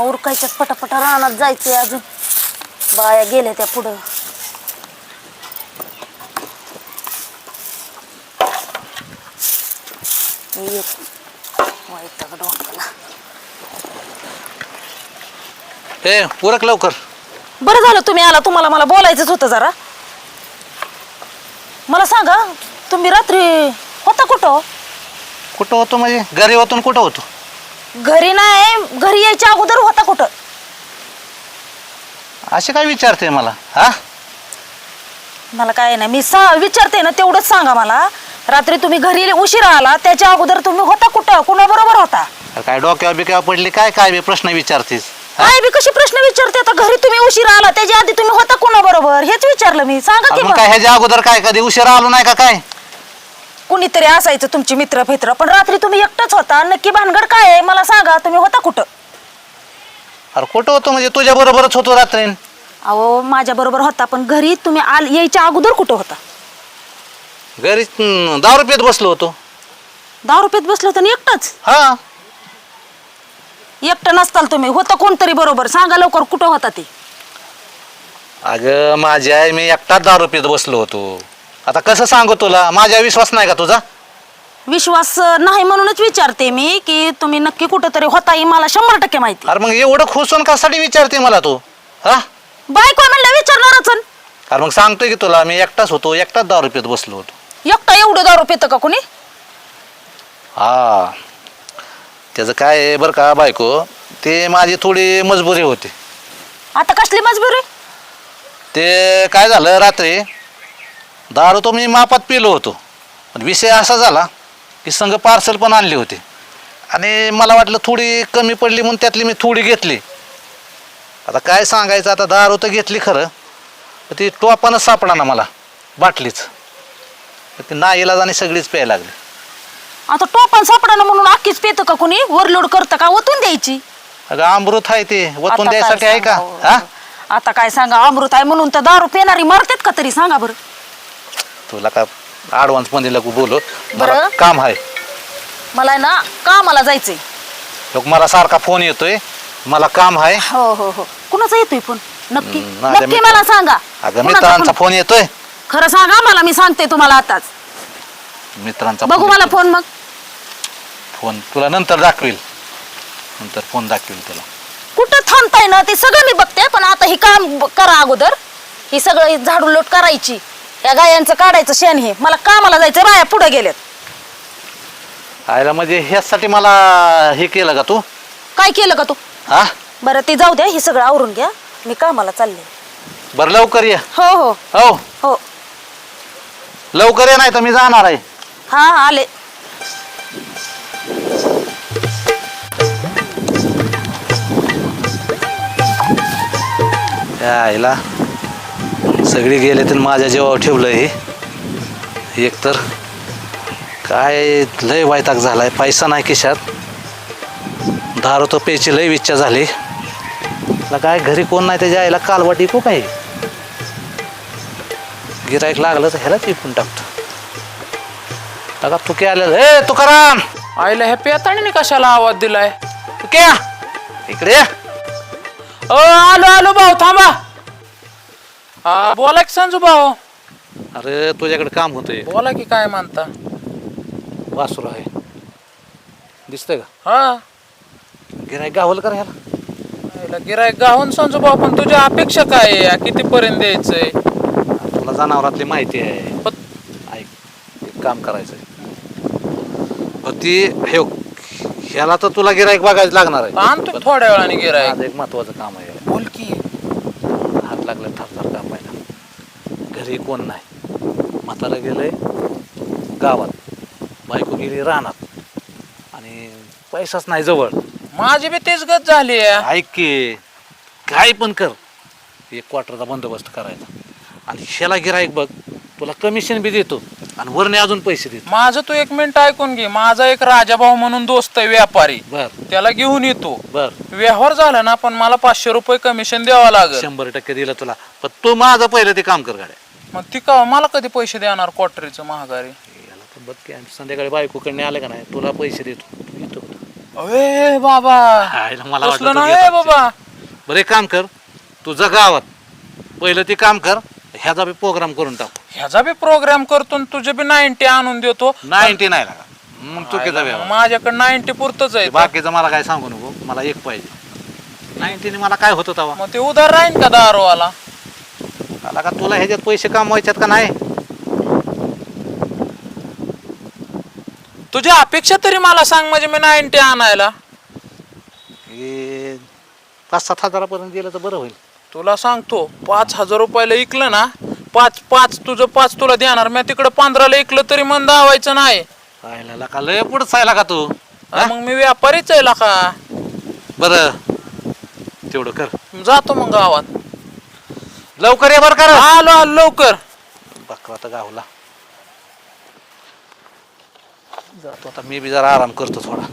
काम उरकायच्यात पटापटा रानात जायचंय अजून. बाया गेल्या त्या पुढं. डोक्याला. ए उरक लवकर. बरं झालं तुम्ही आला. तुम्हाला मला बोलायचंच होतं जरा. मला सांगा तुम्ही रात्री होता कुठं? कुठं होतो म्हणजे? घरी होतो कुठं होतो? घरी नाही घरी यायच्या अगोदर होता कुठं? असे काय विचारते मला हा? मला काय नाही मी सा विचारते ना तेवढंच सांगा मला. रात्री तुम्ही घरी उशिरा आला त्याच्या अगोदर तुम्ही होता कुठं? कुणाबरोबर होता? अरे काय डोक्यावर बिक्यावर पडली काय काय बी प्रश्न विचारतेस? काय बी कशी प्रश्न विचारते? आता घरी तुम्ही उशिरा आला त्याच्या आधी तुम्ही होता कुणाबरोबर? हेच विचारलं मी. सांगा अरे की मग मग. काय ह्याच्या अगोदर काय कधी उशिरा आलो नाही का काय? कुणीतरी असायचं तुमची मित्र फित्र पण रात्री तुम्ही एकटंच होता. नक्की भानगड काय आहे? मला सांगा तुम्ही होता कुठं? अरे कुठं होतो? म्हणजे तुझ्या बरोबरच होतो रात्री. अहो माझ्या बरोबर होता पण घरी तुम्ही आल यायच्या अगोदर कुठं होता? घरी हम्म, दारू पेत बसलो होतो. दहा रुपयात बसलं होतं आणि एकटंच? हा. एकटं नसताल तुम्ही. होतं कोणतरी बरोबर. सांगा लवकर कुठं होता ते? अगं माझी आई मी एकटाच दारू पेत बसलो होतो. आता कसं सांगू तुला? माझ्या विश्वास नाही का तुझा? विश्वास नाही म्हणूनच विचारते मी की तुम्ही नक्की कुठंतरी होता हे मला शंभर टक्के माहिती. अरे मग एवढं खुसून कशासाठी विचारते मला तू? हा? बायको म्हणलं विचारणारच अन. अरे मग सांगतोय की तुला मी एकटाच होतो एकटाच दारू पेत बसलो होतो. एकटा एवढं दारू पितं का कोणी? हा. त्याचं काय आहे बरं का बायको ते माझी थोडी मजबुरी होती. आता कसली मजबुरी? ते काय झालं रात्री? दारू तो मी मापात पिलो होतो. पण विषय असा झाला की संघ पार्सल पण आणली होती. आणि मला वाटलं थोडी कमी पडली म्हणून त्यातली मी थोडी घेतली. आता काय सांगायचं आता दारू तर घेतली खरं पण ती टोपानच सापडा ना मला बाटलीच. ती नाईलाज आणि सगळीच प्यायला लागली. आता टोपण सापडाना म्हणून अख्खीच पितं का कोणी? ओव्हरलोड करतं का? ओतून द्यायची. अगं अमृत आहे ते आता वतून काय द्यायसाठी आहे का? सांगावं? हा? आता काय सांगा अमृत आहे म्हणून तर दारू पिणारी मरतात का तरी? सांगा बरं. तुला का ॲडव्हान्समध्ये नको बोलू. मला बरं. काम आहे. मला आहे ना कामाला जायचंय. लोक मला सारखा फोन येतोय. मला काम आहे. हो हो हो. कुणाचा येतोय फोन नक्की. हम्म, माझ्या नक्की मित्र- मला सांगा. अगं कुणाचा मित्रांचा फोन? येतोय. खरं सांगा मला मी सांगते तुम्हाला आताच. मित्रांचा बघू मला. फोन मग. फोन तुला नंतर दाखवील. नंतर फोन दाखवील तुला. कुठं थांबताय ना ते सगळं मी बघते पण आता हे काम ब- करा अगोदर. ही सगळं झाडू लोट करायची. या गायांचं काढायचं शेण हे. मला कामाला जायचं बाया पुढे गेलेत आयला म्हणजे ह्यासाठी मला हे केलं का तू? काय केलं का तू? हा बरं ते जाऊ द्या हे सगळं आवरून घ्या. मी कामाला चालले. बरं लवकर ये. हो हो. हो. हो. लवकर ये नाही तर मी जाणार आहे. हा आले. आईला. सगळी गेले तर माझ्या जेव्हा ठेवलं हे. एक तर काय लय वायताक झालाय पैसा नाही खिशात. दारू तो प्यायची लय इच्छा झाली. काय घरी कोण नाही त्याच्या आईला कालवाटी को काय? गिरायक लागलं तर ह्यालाच विकून टाकतो. बघा तुके आलेलं? ए तुकाराम! आईला ह्या पेताळीने कशाला आवाज दिलाय? तुक्या इकडे. अ आलो आलो भाऊ थांबा. हा बोला की संजू भाऊ. अरे तुझ्याकडे काम होतंय. बोला की काय म्हणता. वासुर आहे. दिसतंय का? हा. गिरायक गावल कर ह्याला. गिरायक गाहून संजू भाऊ पण तुझ्या अपेक्षा काय आहे? किती पर्यंत द्यायचंय? तुला जनावरातली माहिती आहे. पण ऐक एक काम करायचं आहे ती हे ह्याला तर तुला गिरायक बघायला लागणार आहे. आणतो थोड्या वेळाने गिरायक माझं एक महत्वाचं काम आहे बोल की हात लागले थरथर काम आहे घरी कोण नाही. म्हातारं गेलंय गावात. बायको गेली रानात. आणि पैसाच नाही जवळ. माझी बी तेच गत झाली ऐक की काय पण कर. एक क्वार्टरचा बंदोबस्त करायचा. आणि ह्याला गिराईक बघ. तुला कमिशन बी देतो. आणि वरने अजून पैसे देतो. माझं तू एक मिनिट ऐकून घे. माझा एक राजाभाऊ म्हणून दोस्त आहे व्यापारी. बर. त्याला घेऊन येतो. बर. व्यवहार झाला ना पण मला पाचशे रुपये कमिशन द्यावं लागेल. शंभर टक्के दिलं तुला. पण तू माझं पहिलं ते काम कर गाड्या. मग ती का मला कधी पैसे देणार क्वार्टरीचं महागारी? याला तर बघ की संध्याकाळी बायकोकडे आलं का नाही तुला पैसे देतो. तू येतो का? अरे बाबा! मला वाटलं तसलं तू नाही घेत बाबा! बरं एक काम कर तुझं गावात पहिलं ते काम कर ह्याचा बी प्रोग्राम करून टाक. ह्याचा बी प्रोग्राम करतो आणि तुझे बी नाईन्टी आणून देतो. नाईन्टी नाही लागा मग चुकीचा व्यवहार माझ्याकडे नाईन्टी पुरतच आहे. बाकीचं मला काय सांगू नको मला एक पाहिजे. नाईन्टीने मला काय होतं तवा? मग ते उधार राहीन का दारोवाला? मला का तुला ह्याच्यात पैसे कमवायच्यात का नाही? तुझी अपेक्षा तरी मला सांग म्हणजे मी नाईन्टी आणायला. हे पाच सात हजारापर्यंत गेलं तर बरं होईल. तुला सांगतो पाच हजार रुपयाला इकलं ना पाच पाच तुझं पाच तुला देणार मी तिकडे पंधराला इकलं तरी मन दावायचं नाही. पाहिला का? लय पुढं जायला का तू? मग मी व्यापारीच आहे का? बरं. तेवढं कर. जातो मग गावात. लवकर ये बरं कर. आलो आलो लवकर. बकरा तर गावला. जातो आता मी बी जरा आराम करतो थोडा.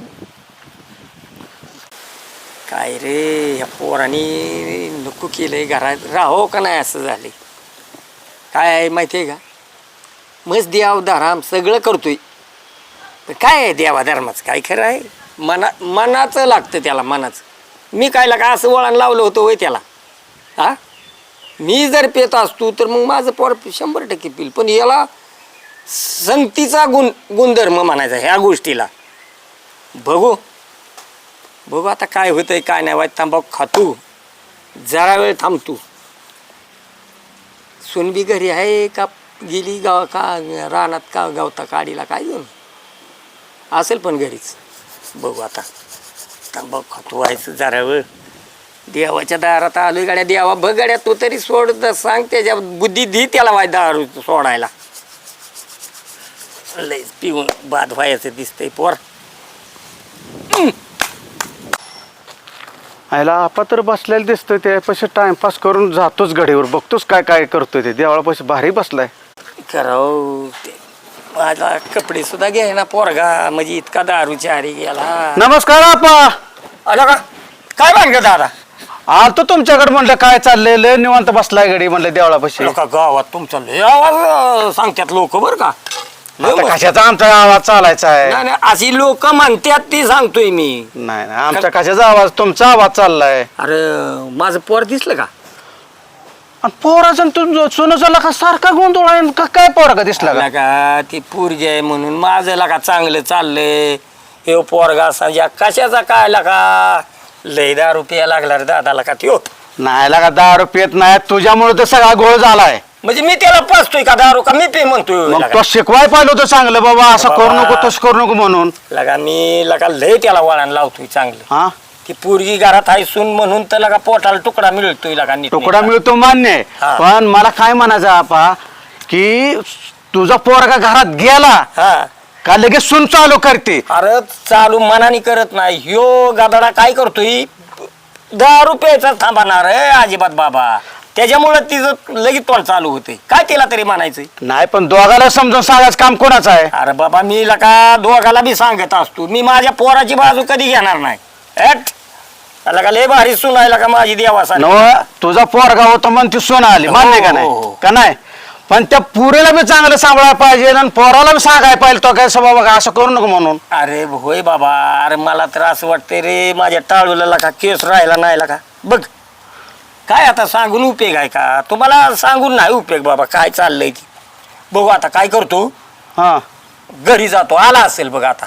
काय रे या पोरानी नको केलंय घरात. राहो का नाही असं झाले काय आहे माहिती आहे का? मस्त देव धराम सगळं करतोय. पण काय आहे देवा धर्माचं? काय खरं आहे? मना मनाचं लागतं त्याला मनाचं. मी काय लागा असं वळण लावलं होतं होय त्याला? हा? मी जर पेत असतो तर मग माझं पोर शंभर टक्के पिल पण याला संगतीचा गुण गुणधर्म म्हणायचा ह्या गोष्टीला. बघू. बघू आता काय होतंय काय नाही वाईट तांबाखू खातो. जरा वेळ थांबतो. सुनबी घरी आहे का? गेली गाव का? रानात का? गावता काडीला काय घेऊन? असेल पण घरीच. बघू आता. तांबाखू खातो व्हायचं जरा वेळ. देवाच्या दारात आलोय गाड्या. देवा बघ गाड्या तू तरी सोड द- सांग त्याच्या बुद्धी दी त्याला वाय दारू सोडायला. लयच पिऊन बाद व्हायचं दिसतंय पोर. आयला आपा तर बसलेला दिसतोय ते पैसे टाइमपास करून जातोच गडीवर बघतोच काय काय करतोय ते. देवाळा पैसे भारी बसलाय. कराव ते. माझा कपडे सुद्धा घ्याय ना पोरगा. म्हणजे इतका दारू चारी गेला. नमस्कार आपा. आला का? काय भानगड दादा? आलतो तुमच्याकडे म्हणलं काय चाललंय? लय निवांत बसलाय गडी म्हणलं देवाळा पैसे लोका गावात तुमचा लय आवाज अं, सांगतात लोक बर का. लय आता. कशाचा आमचा आवाज चालायचा आहे? नाही नाही अशी लोक म्हणतात ती सांगतोय मी. नाही नाही आमचा कशाचा आवाज? तुमचा आवाज चाललाय. अरे माझं पोर दिसलं का? आणि पोराचं तुझं सोनं का सारखा गोंधळ आहे का काय पोरा का दिसला का? का ती पोरगी आहे म्हणून माझं लका चांगलं चाललंय. हे पोरगा सांजा कशाचा काय लका? लय दारू प्या लागला रे दादाला का त्यो? नाही लागा दारू पित नाही. तुझ्यामुळे तर सगळा गोळ झालाय. म्हणजे मी त्याला पाचतोय का दारू का मी पे म्हणतोय मग? तो शिकवाय पाहिलं होतं चांगलं बाबा असं करू नको तसं करू नको म्हणून. लगा मी लगा लय त्याला वळण लावतोय चांगलं. हा? ती पोरगी घरात आहे सून म्हणून तर लगा पोटाला तुकडा मिळतोय लगा नीट तुकडा मिळतो मान्य आहे. हा. पण मला काय म्हणायचं आपा की तुझा पोरगा घरात गेला हा. का लगेच सुन चालू करते? अरे चालू मनाने करत नाही. ह्यो गादडा काय करतोय? दहा रुपयाचा थांबणार आहे अजिबात बाबा. त्याच्यामुळे तिचं लगेच तोंड चालू होते. काय तिला तरी म्हणायचंय? नाही पण दोघाला समजून सांगायचं काम कोणाचं आहे? अरे बाबा मी लका दोघाला बी सांगत असतो. मी माझ्या पोराची बाजू कधी घेणार नाही. एट लका लय भारी सुनायला का माझी देवासाठी नव तुझा पोरगा होता म्हणून ती सोना आली मान्य का हो, नाही? हो. का नाही? पण त्या पुरेला बी चांगलं सांभाळायला पाहिजे आणि पोराला बी सांगायला पाहिजे तो काय स्वभाव बघा असं करू नको म्हणून. अरे होय बाबा अरे मला तर असं वाटतंय रे माझ्या टाळूला लका केस राहिला नाही लका बघ काय आता सांगून उपयोग आहे का? तुम्हाला सांगून नाही उपयोग बाबा काय चाललंय ती. बघू आता काय करतो. हा. घरी जातो आला असेल बघ आता.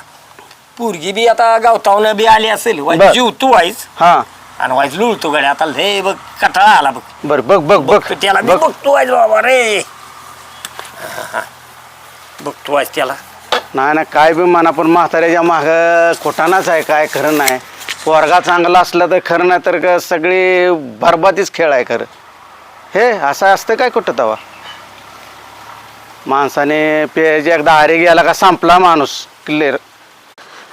पोरगी बी आता गावतावनं बी आली असेल वाईस बर. जीव तू वाईस हा. आणि वाईस लुळतो गड्या आता लय बघ कटाळा आला बघ. बर बघ बघ बघ. तो त्याला बघ. बघतो वाईस बाबा रे. बघतो वाईस त्याला नाही ना काय बी म्हणा पण म्हाताऱ्याच्या माग खोटानाच आहे काय खरं नाही. पोरगा चांगला असला तर खरं नाही तर का सगळी बरबादीच खेळ आहे खरं. हे असं असतं काय कुठं तवा? माणसाने पेज एकदा आरे गेला का संपला माणूस क्लिअर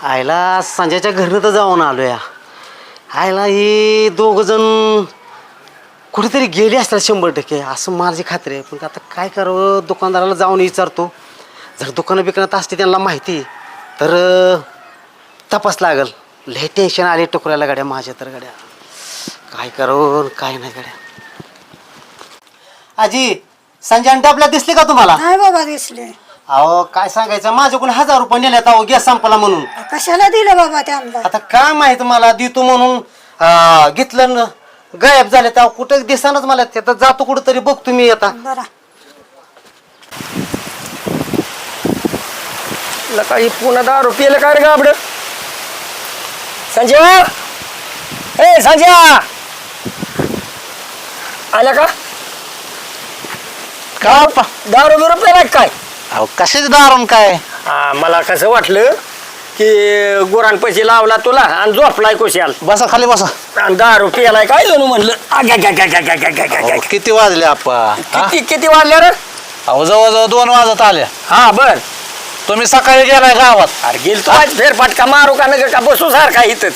आईला संजयच्या घरनं तर जाऊन आलो या आयला हे दोघ जण कुठेतरी गेले असतात शंभर टक्के असं माझी खात्री आहे. पण आता काय करावं? दुकानदाराला जाऊन विचारतो. जर दुकानं बिकनात असते त्यांना माहिती तर अं, तपास लागल. लय टेन्शन आले टुकऱ्याला गाड्या माझ्या तर गाड्या. काय करावं आणि काय नाही गाड्या. आजी संजय आणि डबला दिसले का तुम्हाला? नाही बाबा दिसले. अहो काय सांगायचं? माझ्याकडून हजार रुपये नेल्यात अहो गॅस संपला म्हणून. कशाला दिलं बाबा त्यांना आता काय माहीत मला देतो म्हणून अं, घेतलं न गायब झाले तर कुठं दिसानच मला ते. आता जातो कुठं तरी बघतो मी आता. बरा. काही पुन्हा दारू पिलं काय रे गाबड? संजय ए संजय! आला का? का? दारू बिरू पेला काय? अहो कशाच दारून काय? हा मला कसं वाटलं की गुरान पैसे लावला तुला आणि झोपलाय कोशाल. बसा खाली बसा. आणि दारू पियालाय काय जणू म्हणलं? आग्या, ग्या, ग्या, ग्या, ग्या, ग्या, ग्या, ग्या, अहो, ग्या. किती वाजले आप्पा? हा? किती किती वाजल्या रे? अहो जवळजवळ दोन वाजत आल्या हा बर. तुम्ही सकाळी गेलाय गावात. अरे गेल तू आज फेरफाटका मारू का नका का बसू सारखा इथंच.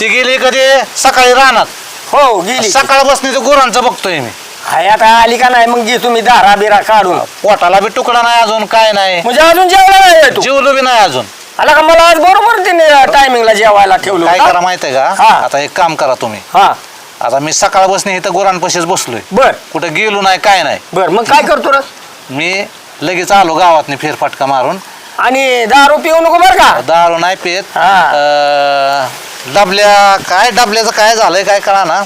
ती गेली कधी? सकाळी रानात. हो गेली. सकाळ बसणी गुरांचं बघतोय मी. हाय आता आली का नाही मग घे तुम्ही दारा बिरा काढून. पोटाला बी तुकडा नाही अजून काय नाही. म्हणजे अजून जेवला नाही तू? जेवलो बी नाही अजून. आला का मला आज बरोबर तिने टायमिंगला जेवायला ठेवलं काय होतं. करा माहितीये का? हा. आता एक काम करा तुम्ही. हा. आता मी सकाळ बसणे इथं गुरांपाशीच बसलोय. बर. कुठं गेलो नाही काय नाही. बर मग काय करतो रे मी लगेच आलो गावात फेरफटका मारून. आणि दारू पिऊ नको बर का? दारू नाही पेत. हा. अं, डबल्या काय डबल्याचं काय झालंय काय कळा ना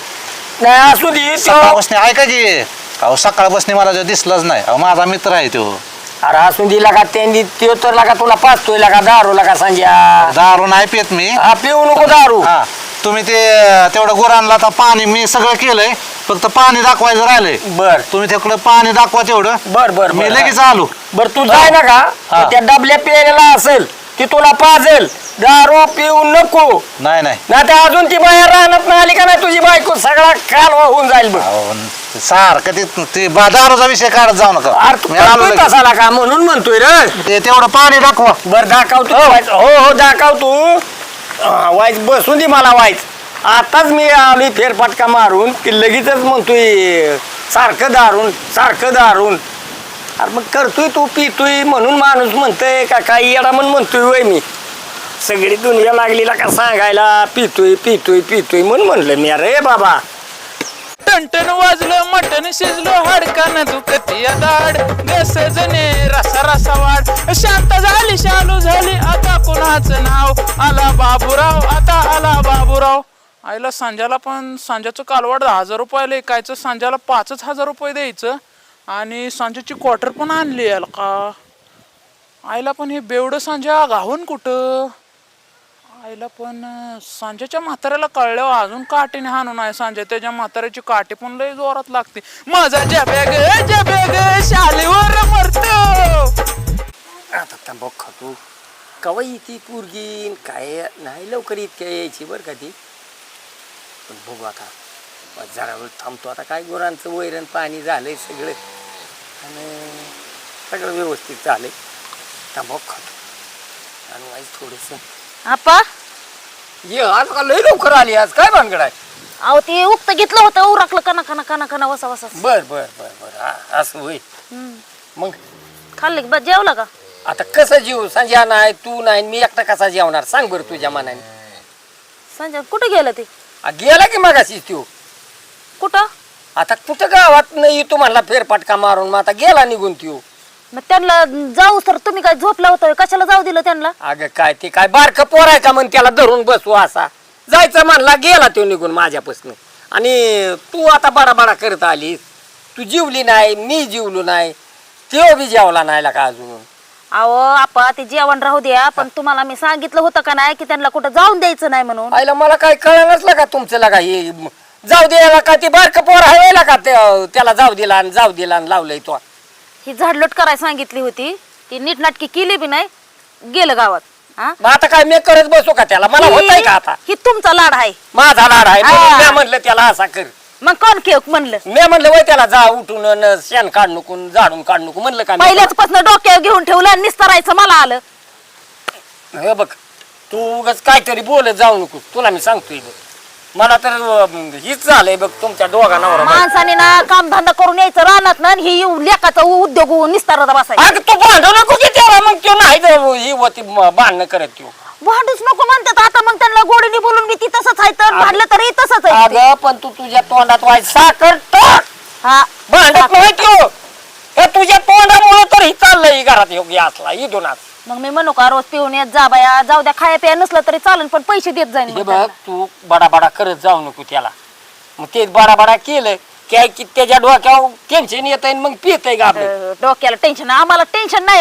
नाही असू दे. सकाळ बसणे ऐका की. अहो सकाळ बसणे मला जो दिसलाच नाही. अहो माझा मित्र आहे तो. अरे असू दिला का त्यांनी त्यो तर लागा तुला पाचतोय लागा दारू लागा संजया. दारू नाही पेत मी. हा पिऊ नको दारू. हा तुम्ही ते तेवढं गुरांना आता पाणी मी सगळं केलंय फक्त पाणी दाखवायचं राहिलंय. बर. तुम्ही तिकडं पाणी दाखवा तेवढं. बर बर मी. लगेच आलो. बर तू जाय ना का. त्या डबल्या प्यायला असेल ती तुला पाजेल. दारू पिऊ नको. नाही नाही. नाही तर अजून ती बाहेर राहणार नाही आली का नाही तुझी बायको? सगळा कालवा होऊन जाईल बघ. अहो, सारखं ते ते बा- दारूचा विषय काढत जाऊ नका. अरे तू मी आलो करतोय लगेच. तसाला का म्हणून म्हणतोय रे? ते तेवढं पाणी दाखवा. बर दाखव तू. वाईच हो हो दाखव तू. हा, वाईच बसून दे मला वाईच आताच मी आलोय फेरफटका मारून की लगेचच म्हणतोय सारखं दारून सारखं दारून. अरे मग करतोय तू पितोय म्हणून माणूस म्हणतोय का काही येडा म्हणून म्हणतोय वय मी. सगळी दुनिया लागलीला का सांगायला? पितोय पितोय पितोय म्हणून म्हणलं मी अरे बाबा. टंटन वाजलं मटन शिजलो हाडकान दुखती दाड गस जने रसा रसा वाढ. शांत झाली शालू झाली आता कुणाचं नाव? आला बाबूराव आता आला बाबूराव. आईला सांजाला पण सांजाचं कालवाड दहा हजार रुपयाला ऐकायचं सांजाला पाचच हजार रुपये द्यायचं. आणि सांजाची क्वार्टर पण आणली याला का? आईला पण हे बेवडं सांजा घाहून कुठं? आईला पण सांजेच्या म्हाताऱ्याला कळलं अजून काठीने हाणून आहे सांजे. त्याच्या म्हाताऱ्याची काठी पण लय जोरात लागते. माझा जब्या ग जब्या ग शालीवर मरतो. आता तंबाखू खातो कवा येते पोरगी? काय नाही लवकर इतक्या यायची बरं का ती? पण बघू आता. मग जरा वेळ थांबतो. आता काय गुरांचं वैरण पाणी झालंय सगळं. आणि सगळं व्यवस्थित झालंय. तंबाखू खातो आणि वाईस थोडंसं. आपा? ये आज का लय लवकर आली आज काय भानगड आहे? अहो ते उक्त घेतलं होतं उरकलं कना कना कना कना वसा वसा. बर बर बर बर आ- असं होय. मग? खाल्ले की बस जेवला का? आता कसं जीव? संजय नाही तू नाही मी एकटा कसा जेवणार? सांग बरं तुझ्या मनाने. संजय कुठे गेलं ते? आ, गेला की मागाशी तू कुठं? आता कुठं गावात नाही तू म्हणला फेरफटका मारून मग आता गेला निघून त्यो. मग त्यांना जाऊ तर तुम्ही काय झोपला होता कशाला जाऊ दिलं त्यांना? अगं काय ते काय बारक पोरायचा म्हण त्याला धरून बसू असा? जायचं म्हणला गेला तो निघून माझ्यापासून. आणि तू आता बडा बडा करत आलीस. तू जीवली नाही मी जीवलो नाही. तो बी जेवला नाही का अजून? अहो आपा ते जेवण राहू द्या पण तुम्हाला मी सांगितलं होतं का नाही की त्यांना कुठं जाऊन द्यायचं नाही म्हणून? आईला मला काय कळलंच का तुमचं लगा हे जाऊ द्यायला का? ते बारक पोर हवेला का? ते- त्याला जाऊ दिला आणि जाऊ दिला आणि लावलंय तो. ही झाडलोट करायला सांगितली होती. ती नीटनाटकी केली बी नाही गेलं गावात. हा? मग आता काय मी करत बसू का त्याला? मला होत का आता? ही तुमचा लाड आहे. माझा लाड आहे. म्हणून मी म्हणलं त्याला असा कर. मग कोण केक म्हणलं? मी म्हणलं वय त्याला जा उठून अन शेण काढ नको झाडून काढ नको. म्हणलं का मी? पहिल्याच पासून डोक्यावर घेऊन ठेवलं आणि निस्तरायचं मला आलं. हे बघ तू उगाच काहीतरी बोलत जाऊ नको तुला मी सांगतोय बघ. मला तर अं, हीच झालंय बघ तुमच्या दोघांना माणसाने ना काम धंदा करून यायचं राहणार ना आणि ही लेखाचा उद्योग निस्तारत बसायचा. अगं तू भांडू नको की त्याला मग तो नाही तर ही होती म- भांडणं करत तू भांडूच नको म्हणतात. आता मग त्यांना गोडीने बोलून मी ती तसंच आहे. तर भांडलं तरी तसंच आहे. अगं पण तू तुझ्या तोंडात वाईट साखर टाक. हा. भांडत नाही तू हे तुझ्या तोंडामुळे तर ही चाललंय ही घरात योग्य असला इथून मग मी म्हणू का रोज पिऊन येत जा बाया जाऊ द्या खाया पिया नसलं तरी चालेल पण पैसे देत जाईन हे बघ त्यांना. तू बडा बडा करत जाऊ नको त्याला. मग ते बडा बडा केलं काय की त्याच्या डोक्यावर टेन्शन येत मग पित आहे अं, डोक्याला टेन्शन आम्हाला टेन्शन नाही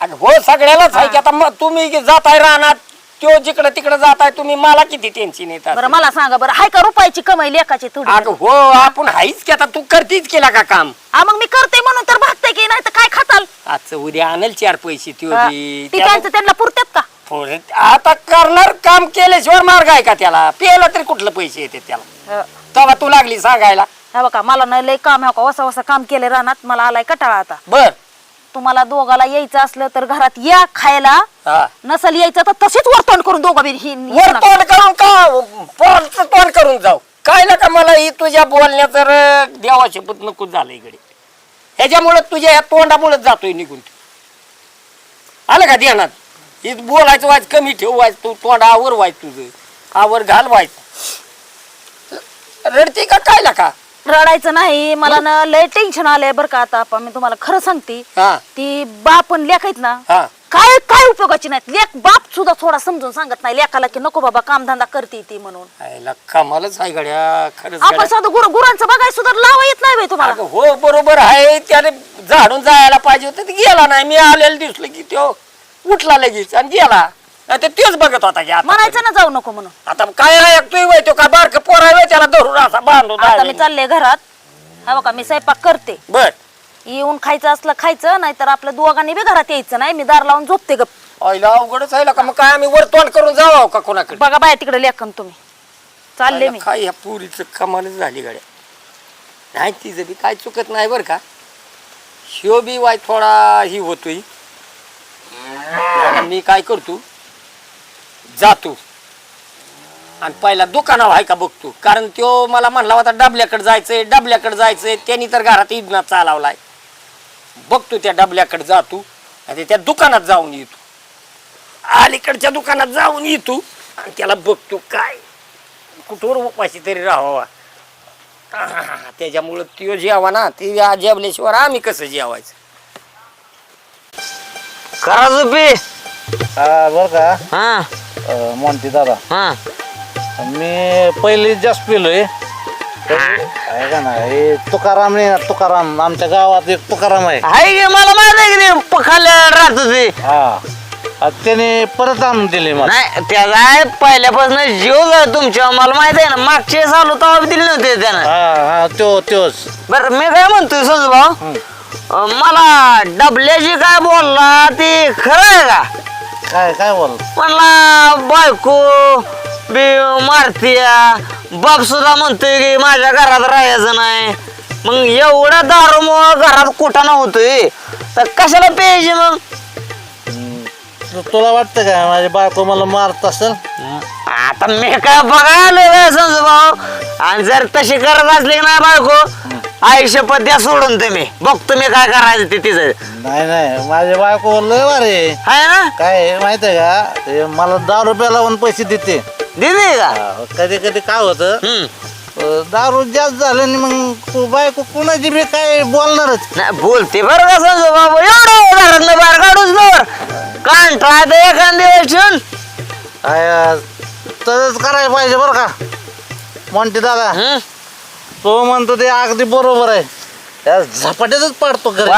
अगं हो सगळ्यालाच आहे की आता मग तुम्ही जाताय राहणार तो जिकडे तिकडे जाताय तुम्ही मला किती टेन्शन येतात? बरं मला सांगा बरं हाय का रुपयाची कमाई लेखाची थोडी? अगं हो आपण हाईच की आता तू करतीच केला का काम? हा मग मी करते म्हणून तर भागते की नाही तर काय खाताल? आजचं उद्या आणल चार पैसे त्यो हा, बी. ती त्याला- त्यांचं त्यांना पुरतात का? थोडे- आता करणार काम केल्याशिवाय मार्ग आहे का त्याला? प्यायला तरी कुठलं पैसे येते त्याला? तेव्हा तू लागली सांगायला. हा बघा मला नाही लय काम आहे का? वसा वसा काम केले रानात मला आलाय कटाळा आता. बर. तुम्हाला दोघाला यायचं असलं तर घरात या खायला. हा. नसल यायचं तर तशीच वर्तवण करून दोघं बी ही- वर नका. तोंड करून का? पोरचं तोंड करून जाऊ. काय ना का मला ही तुझ्या बोलण्यात तर देवाशी पुत नको झालं इकडे. ह्याच्यामुळे तुझ्या या तोंडामुळेच जातोय निघून. आलं का ध्यानात? हे बोलायचं व्हायचं कमी ठेवायचं तू तोंड आवर व्हायचं तुझं. आवर घाल व्हायचं रडते का काय का? रडायचं नाही मला ना लय टेन्शन आलंय बरं का आता. आपण मी तुम्हाला खरं सांगते हा. ती लेख आहेत ना हा. काय काय उपयोगाची नाहीत. लेख बाप सुद्धा थोडा समजून सांगत नाही लेखाला की नको बाबा कामधंदा करते ती म्हणून. आयला कमालच आहे गड्या खरंच आपण गड्या. साधं गुर गुरांचं बघाय सुद्धा लावा येत नाही बाई तुम्हाला. अगं हो बरोबर आहे त्याने झाडून जायला पाहिजे होतं ते गेला नाही. मी आलेलं दिसलं की तो उठला लगेच आणि गेला. नाही तर तेच बघत होता की आता म्हणायचं ना जाऊ नको म्हणून. आता काय ऐकतोय वय तो का बारक पोराय त्याला धरून असा बांधून आता मी. चालले घरात. हा बघा मी स्वयंपाक करते. बर. येऊन खायचं असलं खायचं नाहीतर आपल्या दोघांनी बी घरात यायचं नाही मी दार लावून झोपते गप. आईला अवघडच आहे का मग काय आम्ही वर तोंड करून जावं का कोणाकडे? बघा बाया तिकडे लेखन तुम्ही. चालले मी. काय ह्या पुरीचं कमालच झाली गाड्या. नाही तिचं बी काय चुकत नाही बरं का. शिव बी वाय थोडा ही होतोय. मी काय करतो? जातो. आणि पहिला दुकानावर आहे का बघतो. कारण तो मला म्हणला होता डबल्याकडे जायचंय डबल्याकडे जायचंय. त्यांनी तर घरात इदना चालवलाय. बघतो त्या डबल्याकडे जातो आणि त्या दुकानात जाऊन येतो. अलीकडच्या दुकानात जाऊन येतो आणि त्याला बघतो काय. कुठवर उपाशी तरी राहावा. त्याच्यामुळं त्यो जेवा ना ते जेवल्याशिवाय आम्ही कसं जेवायचं? करा झोपी. बरं का? हा. अं, मोंटी दादा. हा. मी पहिले जास्त पिलोय. आहे का ना हे तुकाराम नाही ना तुकाराम. आमच्या गावात एक तुकाराम आहे. हाय मला माहीत आहे की ते राहत होते हा. आता त्याने परत आणून दिले मला. नाही त्याचा आहे पहिल्यापासून जीव तुमच्या. मला माहीत आहे ना मागचे चालू तेव्हा बी दिले नव्हते त्यानं. हा हा तो तोच. बर मी काय म्हणतोय संजू भाऊ अं, मला डबल्याची काय बोलला ते खरं आहे का? काय काय बोल? म्हणला बायको बी मारतीया. बाप सुद्धा म्हणतोय की माझ्या घरात राहायचं नाही. मग एवढ्या दारूमुळं घरात कुठाना होतोय तर कशाला प्यायचे मग? तुला वाटतं का माझी बायको मला मारत असेल? आता मी काय बघायला भाऊ. आणि जर तशी करत असली नाही बायको आयुष्य पद्या सोडून तुम्ही. बघतो मी काय करायचं ते तिचं. नाही नाही माझी बायको लय वारे आहे. ना? काय आहे माहिती आहे का? ते मला दहा रुपया लावून पैसे देते. दिदी का? कधी कधी काय होतं? हम्म. अं, दारू जास्त झालं आणि मग तू बायको कुणाची बी काय बोलणारच. नाही बोलते बरं का संजू बाबू? एवढं घरातलं बाहेर काढूच दर कांठा तर एखाद दिवस ठेवून तसंच करायला पाहिजे बरं का. म्हणते दादा. हं? तो म्हणतो ते अगदी बरोबर आहे. त्या झपाट्यातच पाडतो घरी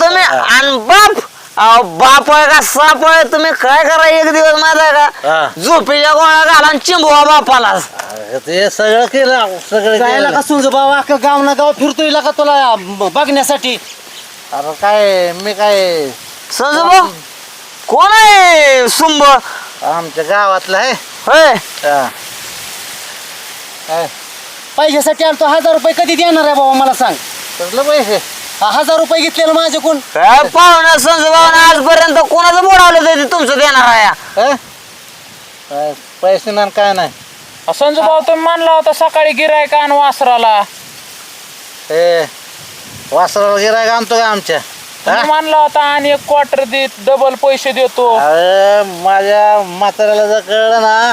तुम्ही आणि बाप अहो, बाप आहे का साप आहे? तुम्ही काय करा एक दिवस माहिती आहे हा. का झोपेच्या गोळ्या घाला आणि चिंबवा बापाला. ते सगळं केलं सगळं जायला का सुंज बाबा अख्खं गाव ना गाव फिरतोय का तुला ब- बघण्यासाठी. अरे काय मी काय? संजू भाऊ कोण आहे सुंब? आमच्या गावातलं आहे. होय. हा. काय? पैशासाठी आलतो हजार रुपये कधी देणार आहे बाबा मला सांग. कसलं पैसे? हा हजार रुपये घेतलेलं माझ्याकडून काय पाहुणा संजू आजपर्यंत कोणाचं बोलावलं ते तुमचं देणार आहे हं? काय पैसे नाही काय नाही. संजू भाऊ तुम्ही म्हणला होता सकाळी गिराय का आणि वासराला. ए वासराला गिरायक आणतो का आमच्या? तुम्ही म्हणला होता आणि एक क्वार्टर देत डबल पैसे देतो. अरे माझ्या म्हाताऱ्याला जर कळलं ना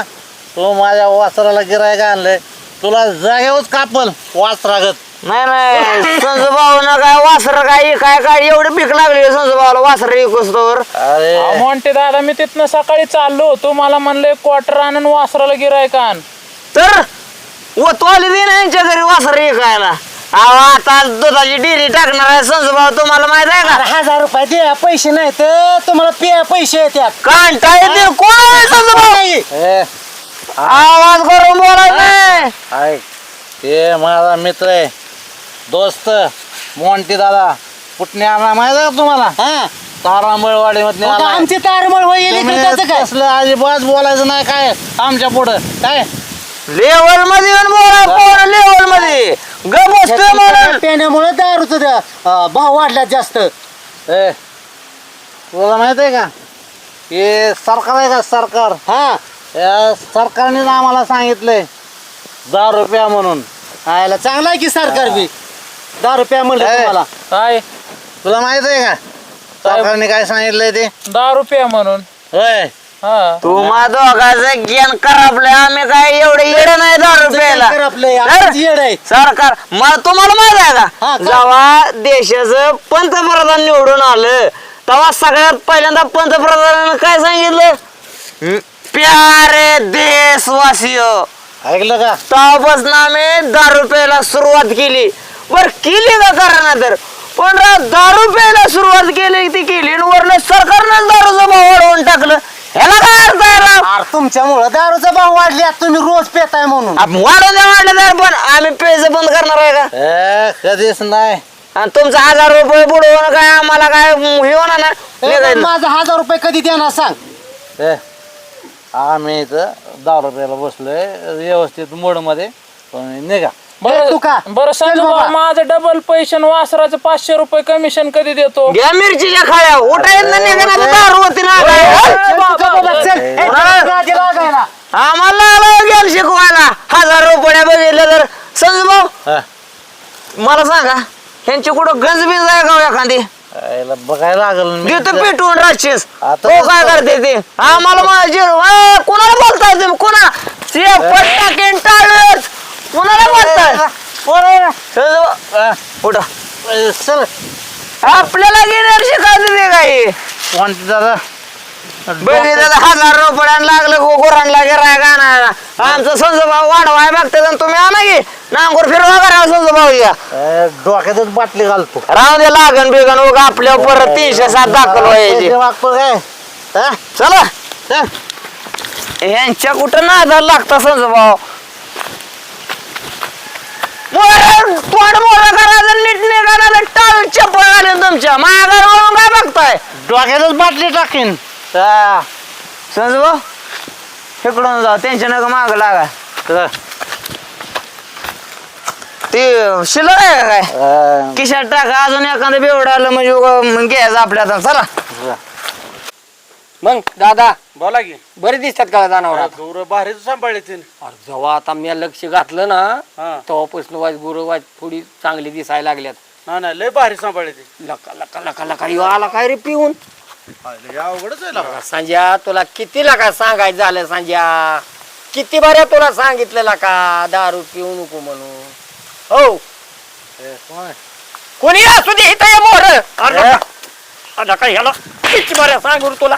तू माझ्या वासराला गिरायक आणलंय. तुला जागेवरच कापल वासरागत नाही नाही संजू भाऊनं काय वासर काय काय काय एवढी भीक लागली संजू भाऊला वासर विकस्तोवर अरे. म्हणते दादा मी तिथनं सकाळी चाललो होतो मला म्हणलं क्वार्टर आणून वासराला गिराय का आण तर व तो आली दे ना यांच्या घरी वासर विकायला अहो आता दुधाची डेअरी टाकणार आहे संजू भाऊ तुम्हाला माहीत आहे का? हजार रुपये द्या पैसे नाही तर तुम्हाला पे पैसे येतात कांटा येते कोण आहे संजू भाऊ ए. आवाज करून बोलायचं नाही ते माझा मित्र आहे दोस्त मोंटी दादा कुठने आला माहिती आहे का तुम्हाला? हा. तारांबळवाडी मध्ये आमची तारमळ होईल त्याचं काय? असलं अजिबात बोलायचं नाही काय आमच्या पुढं काय? लेवलमध्ये येऊन बोला पोर लेवलमध्ये ग बसतोय म्हणून. पेण्यामुळे दारूच भाव वाढल्यात जास्त. ए तुला माहीत आहे का? हे सरकार आहे का सरकार? हा. या सरकारनेच आम्हाला सांगितलंय दहा रुपया म्हणून. आयला चांगला आहे की सरकार बी? दहा रुपया म्हणलं ए. तुम्हाला. काय? तुला माहीत आहे का? सरकारने काय सांगितलंय ते? दहा रुपया म्हणून. होय. हा. तुम्हा दोघांचं ज्ञान करापलंय आम्ही काय एवढे येडे नाही दहा रुपयाला? सरकार आपलं तर आजच येड आहे. सरकार मला तुम्हाला माहीत आहे हा, का का? जेव्हा देशाचं पंतप्रधान निवडून आलं तेव्हा सगळ्यात पहिल्यांदा पंतप्रधानानं काय सांगितलं? प्यारे देशवासीय! ऐकलं का? तेव्हापासून आम्ही दारू प्यायला सुरुवात केली. बर केली का करा तर पण राव दारू प्यायला सुरुवात केली ती केली आणि वरनं सरकारनं दारूचा भाव वाढवून टाकलं. ह्याला काय अर्थ आहे राव? अरे तुमच्यामुळं दारूचा भाव वाढले तुम्ही रोज पेताय म्हणून. आप- द्या वाढलं तर पण आम्ही प्यायचं बंद करणार आहे का? ए कधीच नाही. आणि तुमचा हजार रुपये बुडवून काय? आम्हाला काय हे होणार ना ए, निघायचं. माझा हजार रुपये कधी देणार सांग? ए आम्ही इथं दहा रुपयाला बसलोय व्यवस्थित मोडमध्ये निघा ए, तू का? बरं बरं चल संजू बाबा. भाऊ माझं डबल पैसे आणि वासराचं पाचशे रुपये कमिशन कधी देतो घ्या मिरचीच्या दारू होती ना काय? चल, बाबा, चल. ए, नादी लागायला. आम्हाला आलं गेम शिकवायला हजार रुपये बघितलं तर संजू भाऊ हा. मला सांगा ह्यांची कुठं गंज बिंज आहे का हो एखादी याला बघायला लागल मी. पेटवून आता हो काय. करते ते? आम्हाला माझे अ, कोणाला बोलताय तुम्ही? कोणा? ते पट्टा टाळत कोणाला बोलताय? उठा. चल. आपल्याला घेणार शिकायचं ते काही. कोणती दादा? बघितलं तर हजार रुपयाला लागलं गो गुरांना गिराय गाणं आमचं संजू भाऊ वाढवाय बघतात आणि तुम्ही आणा की. नांगूर फिरवा करा ए, डोक्यातच बाटली घालतो राहून दे लागन बिगन उगा आपल्या परत तीनशे सात दाखल व्हायचे काय हा? चला. यांच्या कुठं नादाला लागता संजू भाऊ मोरं, तोंड मोरं करायचं नीट निघाला टाळ चप्पल घालून तुमच्या माघार वळून काय बघताय डोक्यातच बाटली टाकीन. संजू भाऊ इकडून जाऊ त्यांच्या नका माग लागा. ते शिल्लक आहे का काय? खिशात टाका अजून एखादं बेवड आलं म्हणजे उगा मग घ्यायचं आपल्या हातात. चला. मग दादा बोला की. बरे दिसतात का जनावर? गौरव भारीच सांभाळले अरे जेव्हा आता मी लक्ष घातलं ना हा. तेव्हापासून वाज गुरु वाज थोडी चांगली दिसायला लागल्यात. ना ना लय भारी सांभाळले ते. लका लका लका लका आला काय रे पिऊन? लय अवघडच आहे लागा. संजया तुला किती लका सांगायचं झालं संजया? किती बऱ्या तुला सांगितलं का? दारू पिऊ नको म्हणून. हो. ए, कोण असू दे इथं ये मोर. अरे काय ह्याला किती बऱ्या सांगू रे तुला?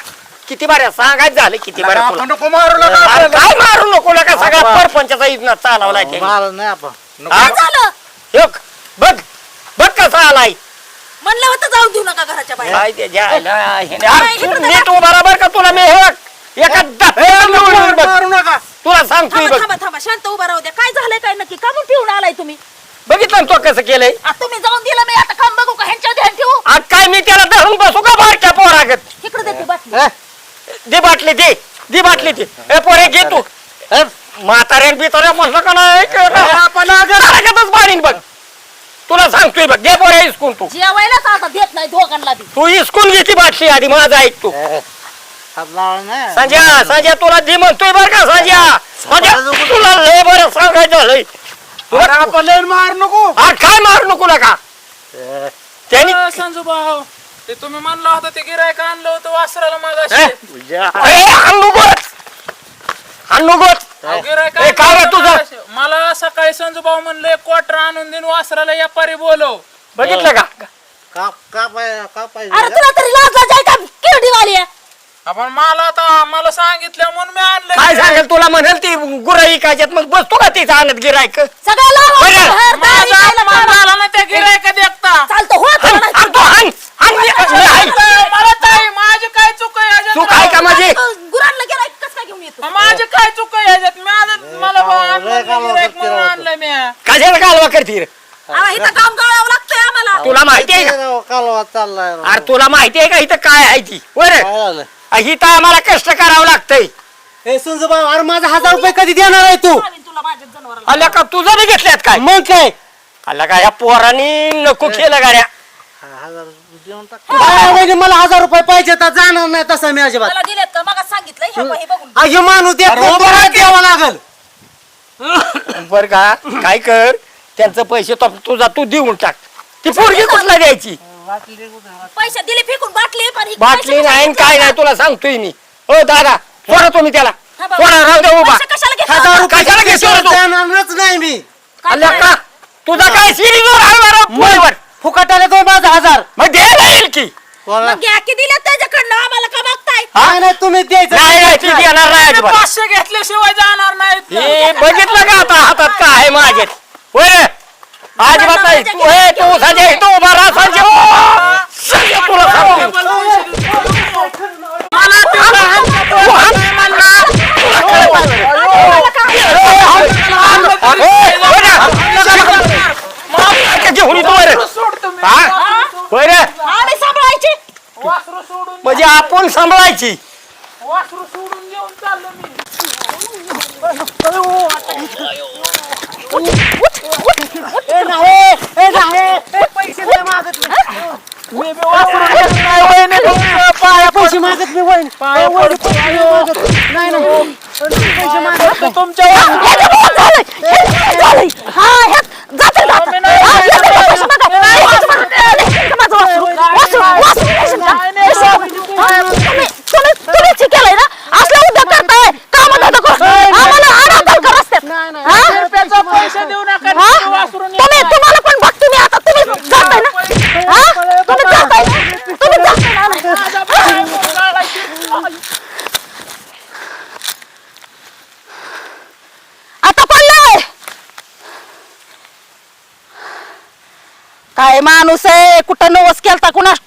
किती बऱ्या सांगायचं झालं किती बऱ्या तुला? नको मारू अरे काय मारू नको का सगळा परपंचाचा इथनं चालवलाय त्यांनी. मला नाही आपण. हा? झालं? ह्योक, बघ बघ कसा आलाय. म्हणलं होतं जाऊ देऊ नका घराच्या बाहेर. काय ते जायला ह्याने- काय अरे, इकडं नीट उभा राहा बरं का तुला मी हे बघ, एका नका. तुला सांगतोय थांबा बघ. थांबा थांबा शांत उभा राहू द्या. काय झालंय काय नक्की? का म्हणून पिऊन आलाय तुम्ही? बघितलं ना तो कसं केलंय? आता तुम्ही जाऊन दिलं मी आता काम बघू का ह्यांच्या ध्यान ठेवू? आज काय मी त्याला धरून बसू का बारक्या पोरागत? इकडे देते बाटली. दे बाटली दे दे बाटली दे ए पोरे घे तू. ए, म्हाताऱ्यान बिताऱ्या म्हणलं का नाही? आपण पाणी बघ. तुला सांगतोय बघ घे पोरे इस्कून तू. जेवायलाच आता देत नाही दोघांना बी. तू इस्कून घे ती बाटली आधी माझा ऐक तू. संजय संजय तुला जी म्हणतोय बर का संजय म्हणजे तुला लय बरं सांगायचं आपण मार नको. अरे काय मारू नको नका. त्यांनी अ, संजू भाऊ ते तुम्ही म्हणला होता ते गिरायक आणलं होतं वासराला माझा ए, आणू गोत. आणू गोत. गिरायक ए, काय रे तुझं? मला सकाळी संजू भाऊ म्हणलं एक क्वार्टर आणून देऊन वासराला व्यापारी बोलव. बघितलं का? का का पाय का पाहिजे अरे तुला तरी लाज लाज आहे का किरडीवाली आहे? आपण मला आता मला सांगितलं म्हणून मी आणलं. काय सांगेल तुला म्हणेल ती गुराई कायच्यात मग बसतो का तिथं आणत गिरायक? सगळं लावा बरं. बाहेर दारी माझा खायला अपमान काढा. झाला ना त्या गिरायक देखता. चालतं हो नाही. मला ताई माझी काय चुक आहे याच्यात? तू काय का माझी? गुरांना गेला कसं काय घेऊन येतो? माझी काय चुक आहे याच्यात? मी आता मला बा- आणलं गिऱ्हाईक म्हणून आणलं मी. कशाला कालवा करतील अहो, इथं काम करावं लागतंय आम्हाला. तुला माहिती आहे का? कालवा चाललाय अरे तुला माहिती आहे का इथं काय आहे ती? बरं. काय झालं? इथं आम्हाला कष्ट करावं लागतंय. सुंजू भाऊ अरे माझा हजार रुपये कधी देणार आहे तू? तुला माझ्या जनावराला. आल्या का? तुझं बी घेतल्यात काय? मग काय? आल्या का? या पोरांनी नको केलं गाड्या. काय म्हणजे मला हजार रुपये पाहिजे तर जाणार नाही तसं मी अजिबात. मला दिलेत का? मग सांगितलंय. ह्या बाई बघून. अगे माणूस देत नाही, परत द्यावं लागल. बर का काय कर? त्यांचं पैसे तो तुझा तू देऊन टाक. ती पोरगी कुठला द्यायची? पैसे दिले फेकून बाटली पण ही बाटली पैसे नाही कशाला काय नाही तुला सांगतोय मी. हो दादा सोडा तुम्ही त्याला. हा बाबा. सोडा राहू दे उभा. पैसे कशाला? हजार कशाला घेतो तू? नाही मी. काय तुझा काय बरं? पोरीवर. फुकटाले तो माझा हजार. मग द्यायला येईल की कोणाला? मग घ्या की दिले त्याच्याकडनं? आम्हाला का मागताय? नाही नाही तुम्ही द्यायचं नाही नाही ती देणार नाही मी अजिबात. पाचशे घेतल्याशिवाय जाणार नाहीत. हे बघितलं का आता हातात काय आहे होय. अजिबात नाही तू हे तू संजय तू उभा राहा संजय. ओ! संजय तुला सांगतो. घेऊन येतो बरं. हा? बरं आम्ही सांभाळायची. वासरू सोडून म्हणजे आपण सांभाळायची. वासरू सोडून घेऊन चाललो मी. नाही पैसे मागत मी नाही पैसे मागत तुमच्या ह्याचं बहुत झालंय. ह्याचं झालंय. हा, ह्यात जातील का आता? हा, ह्याचं काय पैसे मागा? नाही, माझं माझं. नाही, नाही, माझं वासरू. वासरू, वासरू पैसे द्या. पैसे द्या. हा, तुम्ही- तुम्ही- तुम्हीच हे केलंय ना? असलं उद्योग करताय. कामधंदा करून. आम्हाला आडापाल का रस्त्यात? हा? रुपयाचा पैसे देऊ नका हा? ते वासरू तुम्ही तुम्हाला पण बघते मी आता तुम्ही जाताय ना हा? तुम्ही जाताय ना? तुम्ही जाताय ना? आता पडलाय काय माणूस आहे कुठं नवस केलता कुणाष्टो